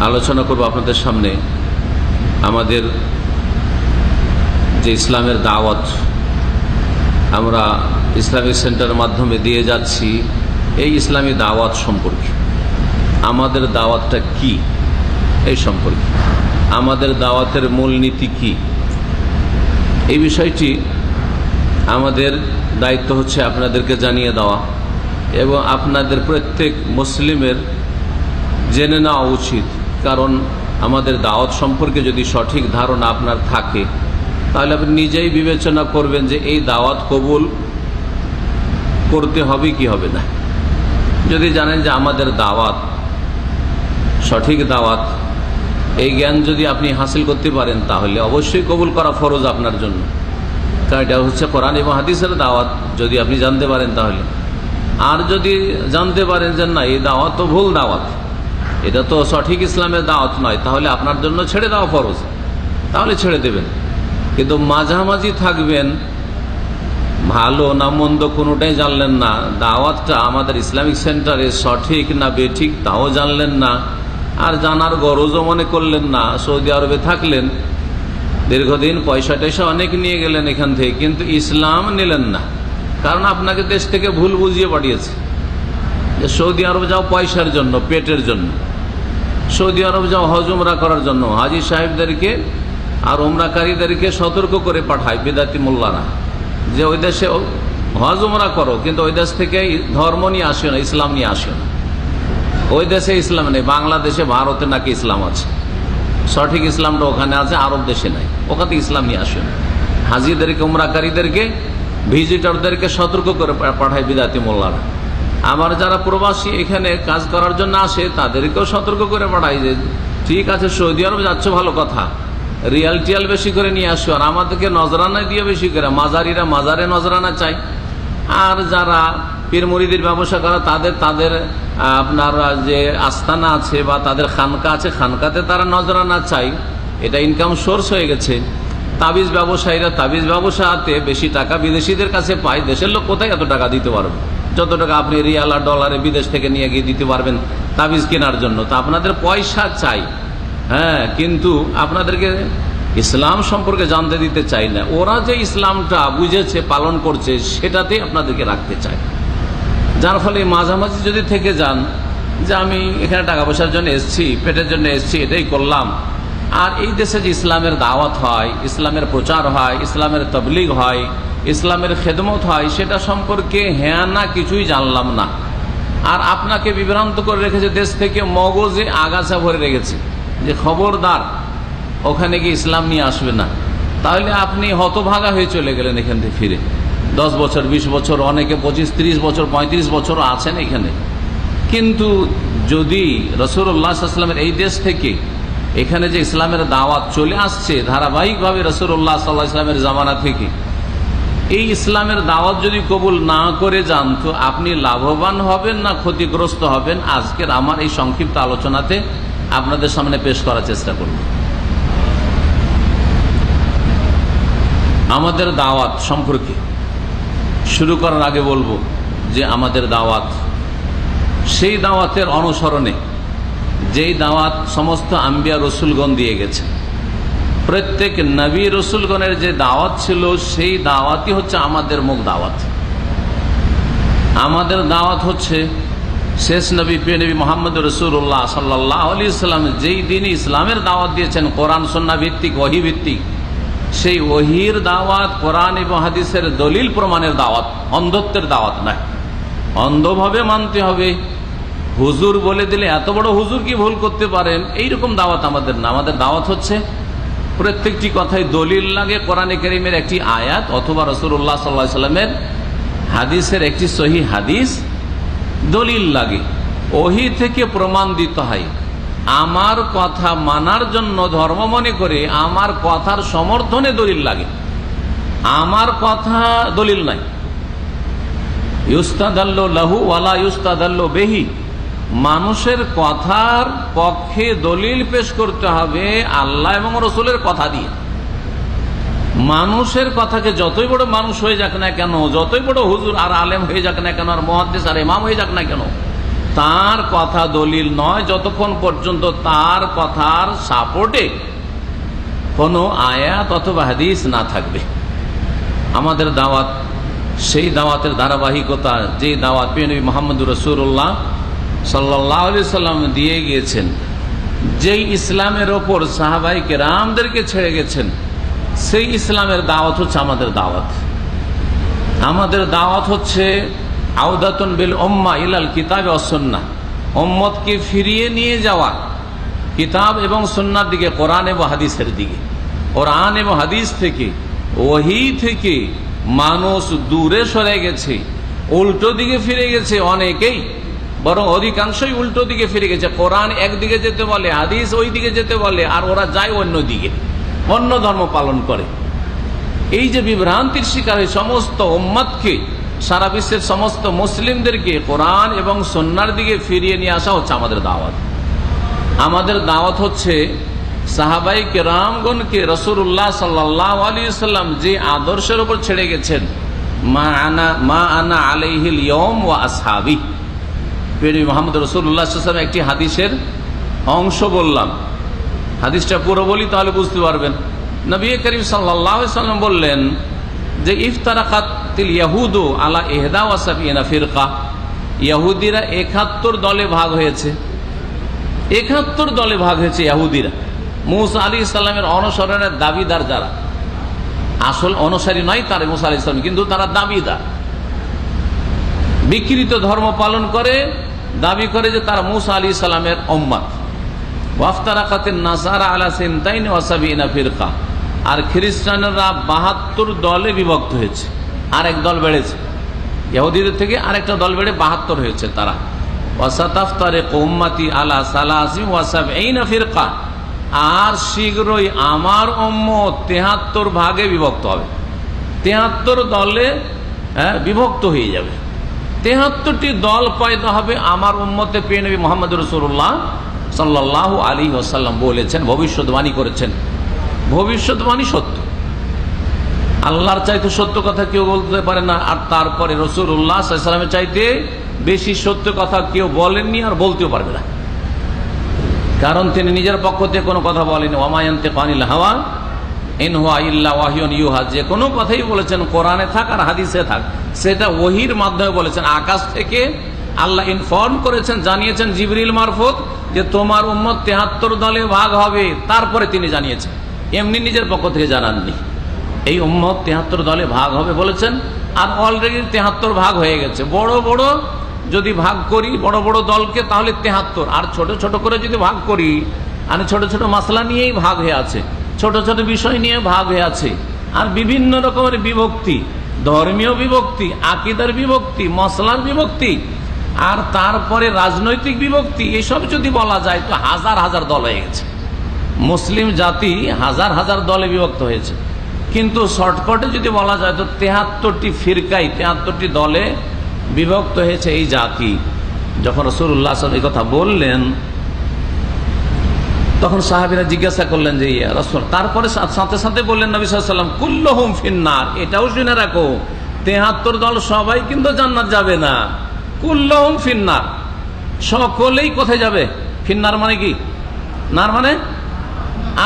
আলোচনা করব আপনাদের সামনে। আমাদের যে ইসলামের দাওয়াত, আমরা ইসলামিক সেন্টারের মাধ্যমে দিয়ে যাচ্ছি এই ইসলামী দাওয়াত সম্পর্কে। আমাদের দাওয়াতটা কি? এই সম্পর্কে। আমাদের দাওয়াতের মূলনীতি কি? এই বিষয়টি আমাদের দায়িত্ব হচ্ছে আপনাদেরকে জানিয়ে দেওয়া এবং আপনাদের প্রত্যেক মুসলিমের জেনে নেওয়া উচিত। কারণ আমাদের দাওয়াত সম্পর্কে যদি সঠিক ধারণা আপনার থাকে, তাহলে আপনি নিজেই বিবেচনা করবেন যে এই দাওয়াত কবুল করতে হবে কি হবে না। যদি জানেন যে আমাদের দাওয়াত, সঠিক দাওয়াত, এই জ্ঞান যদি আপনি হাসিল করতে পারেন, তাহলে অবশ্যই কবুল করা ফরজ আপনার জন্য। কারণ এটা হচ্ছে কোরআন এবং হাদিসের দাওয়াত, যদি আপনি জানতে পারেন তাহলে। আর যদি জানতে পারেন যে না, এই দাওয়াত তো ভুল দাওয়াত এটা তো সঠিক ইসলামের দাওয়াত নয়, তাহলে আপনার জন্য ছেড়ে দেওয়া ফরজ। তাহলে ছেড়ে দেবেন। কিন্তু মাঝামাঝি থাকবেন, ভালো না মন্দ কোনোটাই জানলেন না, দাওয়াতটা আমাদের ইসলামিক সেন্টারে সঠিক না বেঠিক তাও জানলেন না, আর জানার গরজও মনে করলেন না, সৌদি আরবে থাকলেন, দীর্ঘদিন পয়সা টয়সা অনেক নিয়ে গেলেন এখান থেকে, কিন্তু ইসলাম নিলেন না, কারণ আপনাকে দেশ থেকে ভুল বুঝিয়ে পাঠিয়েছে। যে সৌদি আরব যাও পয়সার জন্য, পেটের জন্য। সৌদি আরব যাও, হজ উমরা করার জন্য। হাজি সাহেবদেরকে আর উমরাকারীদেরকে সতর্ক করে পাঠায় বিদাতি মোল্লারা যে ওই দেশে হজ উমরা করো, কিন্তু ওই দেশ থেকে ধর্ম নিয়ে আসিও না, ইসলাম নিয়ে আসিও না। ওই দেশে ইসলাম নেই, বাংলাদেশে, ভারতে নাকি ইসলাম আছে। সঠিক ইসলামটা ওখানে আছে, আরব দেশে নাই। ওখানে ইসলাম নিয়ে আসিও না। হাজিদেরকে, উমরাকারীদেরকে, ভিজিটরদেরকে সতর্ক করে পাঠায় বিদাতি মোল্লারা আমার যারা প্রবাসী এখানে কাজ করার জন্য আসে, তাদেরকেও সতর্ক করে পাঠাই যে, ঠিক আছে, সৌদি আরব যাচ্ছ, ভালো কথা। রিয়াল টিয়াল বেশি করে নিয়ে আসো, আর আমাদেরকে নজরানা দিয়ে বেশি করে। মাজারিরা মাজারে নজরানা চাই আর যারা পীর ব্যবসা করা, তাদের তাদের আপনার যে আস্তানা আছে বা তাদের খানকা আছে, খানকাতে তারা নজরানা চাই এটা ইনকাম সোর্স হয়ে গেছে। তাবিজ ব্যবসায়ীরা তাবিজ ব্যবসাতে বেশি টাকা বিদেশিদের কাছে পায়, দেশের লোক কোথায় এত টাকা দিতে পারবে? যত টাকা আপনি রিয়াল আর ডলারে বিদেশ থেকে নিয়ে গিয়ে দিতে পারবেন তাবিজ কেনার জন্য। তো আপনাদের পয়সা চাই। হ্যাঁ কিন্তু আপনাদেরকে ইসলাম সম্পর্কে জানতে দিতে চাই না। ওরা যে ইসলামটা বুঝেছে, পালন করছে, সেটাতে আপনাদেরকে রাখতে চায় যার ফলে মাঝামাঝি যদি থেকে যান যে আমি এখানে টাকা পয়সার জন্য এসছি, পেটের জন্য এসছি, এটাই করলাম। আর এই দেশে যে ইসলামের দাওয়াত হয়, ইসলামের প্রচার হয়, ইসলামের তবলিগ হয় ইসলামের খেদমত হয়, সেটা সম্পর্কে হ্যাঁ না, কিছুই জানলাম না। আর আপনাকে বিভ্রান্ত করে রেখেছে দেশ থেকে মগজে আগাছা ভরে রেখেছে, যে খবরদার, ওখানে গিয়ে ইসলাম নিয়ে আসবে না। তাহলে আপনি হতভাগা হয়ে চলে গেলেন এখান থেকে ফিরে। দশ বছর ২০ বছর, অনেকে পঁচিশ, ত্রিশ বছর ৩৫ বছর আছেন এখানে। কিন্তু যদি রসুল্লাহামের এই দেশ থেকে এখানে যে ইসলামের দাওয়াত চলে আসছে, ধারাবাহিকভাবে রসুল্লাহ সাল্লাহ ইসলামের জামানা থেকে এই ইসলামের দাওয়াত যদি কবুল না করে যান তো আপনি লাভবান হবেন না ক্ষতিগ্রস্ত হবেন? আজকের আমার এই সংক্ষিপ্ত আলোচনাতে আপনাদের সামনে পেশ করার চেষ্টা করব। আমাদের দাওয়াত সম্পর্কে শুরু করার আগে বলব যে আমাদের দাওয়াত, সেই দাওয়াতের অনুসরণে যেই দাওয়াত সমস্ত আম্বিয়া রসুলগণ দিয়ে গেছে প্রত্যেক নবী রসুলগণের যে দাওয়াত ছিল, সেই দাওয়াতই হচ্ছে আমাদের মুখ দাওয়াত। আমাদের দাওয়াত হচ্ছে শেষ নবী, প্রিয় নবী মোহাম্মদ রসুল্লাহ সাল্লাহ আলি ইসলাম যেই দিন ইসলামের দাওয়াত দিয়েছেন, কোরআন সন্না ভিত্তিক ওহি ভিত্তিক, সেই ওহির দাওয়াত কোরআন এবং হাদিসের দলিল প্রমাণের দাওয়াত, অন্ধত্বের দাওয়াত নয়। অন্ধভাবে মানতে হবে। হুজুর বলে দিলে এত বড় হুজুর কি ভুল করতে পারেন? এইরকম দাওয়াত আমাদের না। আমাদের দাওয়াত হচ্ছে প্রত্যেকটি কথায় দলিল লাগে, কোরআনে করিমের একটি আয়াত অথবা রসুল্লাহ সাল্লা সাল্লামের হাদিসের একটি সহি হাদিস দলিল লাগে। ওহি থেকে প্রমাণ দিতে হয়, আমার কথা মানার জন্য ধর্ম মনে করে আমার কথার সমর্থনে দলিল লাগে। আমার কথা দলিল নাই। ইউস্তাদাল্ল লাহু ওয়ালা ইউস্তাদাল্ল বেহি। মানুষের কথার পক্ষে দলিল পেশ করতে হবে আল্লাহ এবং রসুলের কথা দিয়ে। মানুষের কথাকে যতই বড় মানুষ হয়ে যাক না কেন, যতই বড় হুজুর আর আলেম হয়ে যাক না কেন, আর মহাদ্দেশ আর ইমাম হয়ে যাক না কেন, তার কথা দলিল নয়, যতক্ষণ পর্যন্ত তার কথার সাপোর্টে কোনো আয়াত অথবা হাদিস না থাকবে। আমাদের দাওয়াত, সেই দাওয়াতের ধারাবাহিকতা, যে দাওয়াত পেনবী মোহাম্মদ রসুল্লাহ সাল্লাহ সাল্লাম দিয়ে গিয়েছেন। যেই ইসলামের ওপর সাহাবাইকে রামদেরকে ছেড়ে গেছেন, সেই ইসলামের দাওয়াত হচ্ছে আমাদের দাওয়াত। আমাদের দাওয়াত হচ্ছে আউদাতন বিল ওম্মা ইলাল কিতাব অসন্না ওম্মতকে ফিরিয়ে নিয়ে যাওয়া কিতাব এবং সন্ন্যার দিকে, কোরআন এবং হাদিসের দিকে। কোরআন এবং হাদিস থেকে, ওহি থেকে মানুষ দূরে সরে গেছে, উল্টো দিকে ফিরে গেছে অনেকেই বরং অধিকাংশই উল্টো দিকে ফিরে গেছে। কোরআন একদিকে যেতে বলে, হাদিস ওই দিকে যেতে বলে, আর ওরা যায় অন্য দিকে, অন্য ধর্ম পালন করে। এই যে বিভ্রান্তির শিকার হয়ে সমস্ত ওম্মতকে সারা বিশ্বের সমস্ত মুসলিমদেরকে কোরআন এবং সন্ন্যার দিকে ফিরিয়ে নিয়ে আসা হচ্ছে আমাদের দাওয়াত। আমাদের দাওয়াত হচ্ছে, সাহাবাই কেরামগণকে রসুল্লাহ সাল্লাহ আলী সাল্লাম যে আদর্শের উপর ছেড়ে গেছেন, মা আনা মা আনা আলাইহিল ইয়ম ও আসহাবি। পেরি মোহাম্মদ রসুল্লাহাম একটি হাদিসের অংশ বললাম। হাদিসটা পুরো বলি তাহলে বুঝতে পারবেন। নবী করিম সাল্লাম বললেন যে, ইফতারাকাতিল ইয়াহুদু আলা এহদা ওয়াসাবিনা ফিরকা। ইয়াহুদিরা একাত্তর দলে ভাগ হয়েছে। একাত্তর দলে ভাগ হয়েছে ইয়াহুদিরা। মুসা আলী ইসলামের অনুসরণের দাবিদার যারা। আসল অনুসারী নয় তার মুসা আলী ইসলাম কিন্তু তারা দাবিদার। বিকৃত ধর্ম পালন করে দাবি করে যে তারা মুসা আলী ইসলামের অম্মাত ওয়াফতারাকাতের নাসারা আলা সিনতাইন ওয়াসাবিনা ফিরকা। আর খ্রিস্টানরা বাহাত্তর দলে বিভক্ত হয়েছে। আর এক দল বেড়েছে। ইহুদিদের থেকে আরেকটা দল বেড়ে বাহাত্তর হয়েছে তারা। ওয়াসাতাফতারে কৌম্মাতি আলা সালাসিম ওয়াসাব এইনা ফিরকা। আর শীঘ্রই আমার অম্ম তেহাত্তর ভাগে বিভক্ত হবে। তেহাত্তর দলে হ্যাঁ, বিভক্ত হয়ে যাবে। তেহাত্তরটি দল পয়দা হবে আমার উম্মতে পেয়ে নবী মোহাম্মদ রসুল্লাহ সাল্লাহ আলী ওসাল্লাম বলেছেন ভবিষ্যৎবাণী করেছেন। ভবিষ্যৎবাণী সত্য। আল্লাহর চাইতে সত্য কথা কেউ বলতে পারে না, আর তারপরে রসুল উল্লাহ সাল্লামের চাইতে বেশি সত্য কথা কেউ বলেননি আর বলতেও পারবে না। কারণ তিনি নিজের পক্ষ থেকে কোনো কথা বলেনি ওমায়ন্তে পানিল হাওয়া, ইন হুয়া ইল্লা ওয়াহিয়ন ইউহা, যে কোনো কথাই বলেছেন, কোরআনে থাক আর হাদিসে থাক। সেটা ওহির মাধ্যমে বলেছেন। আকাশ থেকে আল্লাহ ইনফর্ম করেছেন, জানিয়েছেন জিবরিল মারফত যে তোমার উম্মত তেহাত্তর দলে ভাগ হবে। তারপরে তিনি জানিয়েছেন। এমনি নিজের পক্ষ থেকে জানাননি। এই উম্মত তেহাত্তর দলে ভাগ হবে বলেছেন, আর অলরেডি তেহাত্তর ভাগ হয়ে গেছে। বড় বড় যদি ভাগ করি, বড় বড় দলকে, তাহলে তেহাত্তর। আর ছোট ছোট করে যদি ভাগ করি আর ছোট ছোট মশলা নিয়েই ভাগ হয়ে আছে। ছোট ছোট বিষয় নিয়ে ভাগ হয়ে আছে। আর বিভিন্ন রকমের বিভক্তি। ধর্মীয় বিভক্তি, আকিদার বিভক্তি মশলার বিভক্তি, আর তারপরে রাজনৈতিক বিভক্তি, এসব যদি বলা যায় তো হাজার হাজার দল হয়ে গেছে। মুসলিম জাতি হাজার হাজার দলে বিভক্ত হয়েছে। কিন্তু শর্টকটে যদি বলা যায় তো তেহাত্তরটি ফিরকাই, তেহাত্তরটি দলে বিভক্ত হয়েছে এই জাতি। যখন রসুল্লাহ এই কথা বললেন তখন সাহাবিরা জিজ্ঞাসা করলেন যে, ইয়া রসুল, তারপরে সাথে সাথে বললেন নবী সাল্লাম কুল্লহুম ফিন্নার এটাও শুনে রাখো, তেহাত্তর দল সবাই কিন্তু জান্নাত যাবে না। কুল্লহুম ফিন্নার সকলেই কোথায় যাবে? ফিন্নার মানে কি? নার মানে?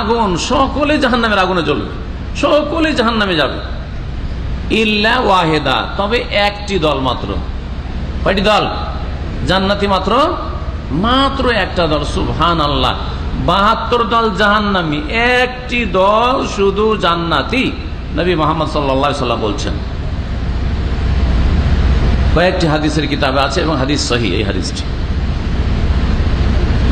আগুন সকলে জাহান নামের আগুনে জ্বলবে সকলে জাহান নামে যাবে। ইল্লা ওয়াহেদা, তবে একটি দল মাত্র। কয়টি দল? জান্নাতি মাত্র? মাত্র একটা দল সুবহান আল্লাহ বাহাত্তর দল জাহান্নামি, একটি দল শুধু জান্নাতি, নবী মোহাম্মদ সাল্লা সাল্লাম বলছেন। কয়েকটি হাদিসের কিতাবে আছে এবং হাদিস সহি এই হাদিসটি।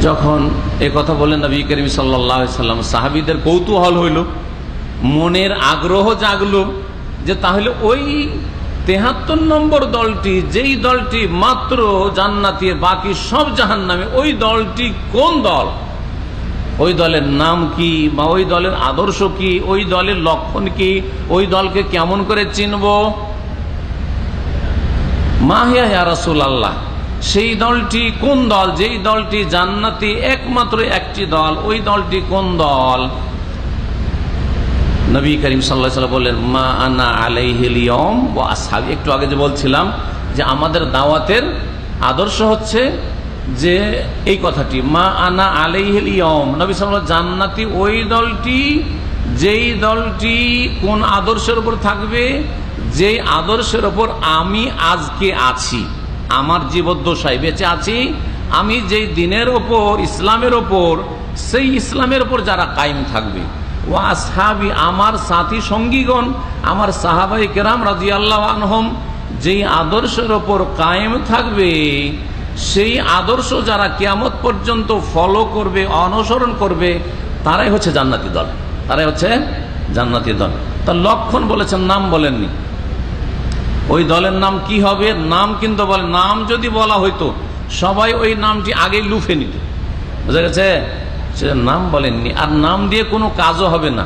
যখন এ কথা বললেন নবী করিম সাল্লাম, সাহাবিদের কৌতূহল হইল, মনের আগ্রহ জাগলো যে তাহলে ওই তেহাত্তর নম্বর দলটি, যেই দলটি মাত্র জান্নাতি, বাকি সব জাহান নামে ওই দলটি কোন দল? ওই দলের নাম কি বা ওই দলের আদর্শ কি? ওই দলের লক্ষণ কি? ওই দলকে কেমন করে চিনব? মাহিয়া রাসুল আল্লাহ সেই দলটি কোন দল? যেই দলটি জান্নাতি একমাত্র একটি দল, ওই দলটি কোন দল? নবী করিম সাল্লাহ বললেন, মা আনা আলাইহিলিয়ম আসাবি একটু আগে যে বলছিলাম যে আমাদের দাওয়াতের আদর্শ হচ্ছে যে এই কথাটি, মা আনা আলাইহিল ইয়ম নবী সাল্লাল্লাহু জান্নাতি ওই দলটি, যেই দলটি কোন আদর্শের উপর থাকবে, যেই আদর্শের ওপর আমি আজকে আছি, আমার জীবদ্দশায় বেঁচে আছি, আমি যেই দিনের ওপর, ইসলামের ওপর, সেই ইসলামের ওপর যারা কায়েম থাকবে। ও আসহাবি, আমার সাথী সঙ্গীগণ, আমার সাহাবাই কেরাম রাজি আল্লাহ আনহম, যেই আদর্শের ওপর কায়েম থাকবে সেই আদর্শ যারা কিয়ামত পর্যন্ত ফলো করবে, অনুসরণ করবে, তারাই হচ্ছে জান্নাতি দল। তারাই হচ্ছে জান্নাতি দল। তার লক্ষণ বলেছেন, নাম বলেননি। ওই দলের নাম কি হবে? নাম কিন্তু বলে, নাম যদি বলা হইতো, সবাই ওই নামটি আগেই লুফে নিত। বুঝা গেছে? সে নাম বলেননি। আর নাম দিয়ে কোনো কাজও হবে না।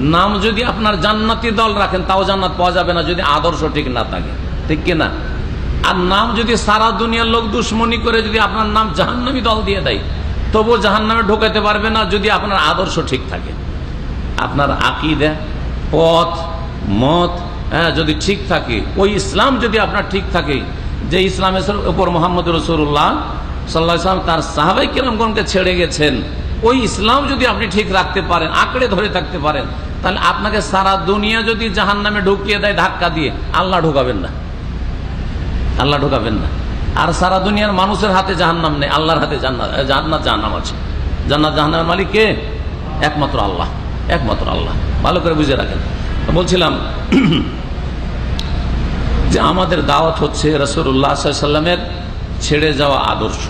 নাম যদি আপনার জান্নাতি দল রাখেন, তাও জান্নাত পাওয়া যাবে না যদি আদর্শ ঠিক না থাকে। ঠিক কিনা? আর নাম যদি সারা দুনিয়ার লোক দুশ্মনী করে যদি আপনার নাম জাহান্নামী দল দিয়ে দেয়, তবুও জাহান্নামে ঢোকাতে পারবে না যদি আপনার আদর্শ ঠিক থাকে। আপনার আকিদা, পথ, মত হ্যাঁ যদি ঠিক থাকে, ওই ইসলাম যদি আপনার ঠিক থাকে, যে ইসলামের উপর মোহাম্মদ রসুল্লাহ সাল্লাহ ইসলাম তার সাহাবাই কিরমগণকে ছেড়ে গেছেন, ওই ইসলাম যদি আপনি ঠিক রাখতে পারেন, আঁকড়ে ধরে থাকতে পারেন, তাহলে আপনাকে সারা দুনিয়া যদি জাহান নামে ঢুকিয়ে দেয় ধাক্কা দিয়ে, আল্লাহ ঢোকাবেন না। আল্লাহ ঢোকাবেন না। আর সারা দুনিয়ার মানুষের হাতে জাহান্নাম নেই, আল্লাহর হাতে জান্নাত জান্নাত জাহান্নাম আছে। জান্নাত জাহান্নামের মালিক কে? একমাত্র আল্লাহ একমাত্র আল্লাহ। ভালো করে বুঝে রাখেন। বলছিলাম যে আমাদের দাওয়াত হচ্ছে রসুল্লাহ সাল্লামের ছেড়ে যাওয়া আদর্শ।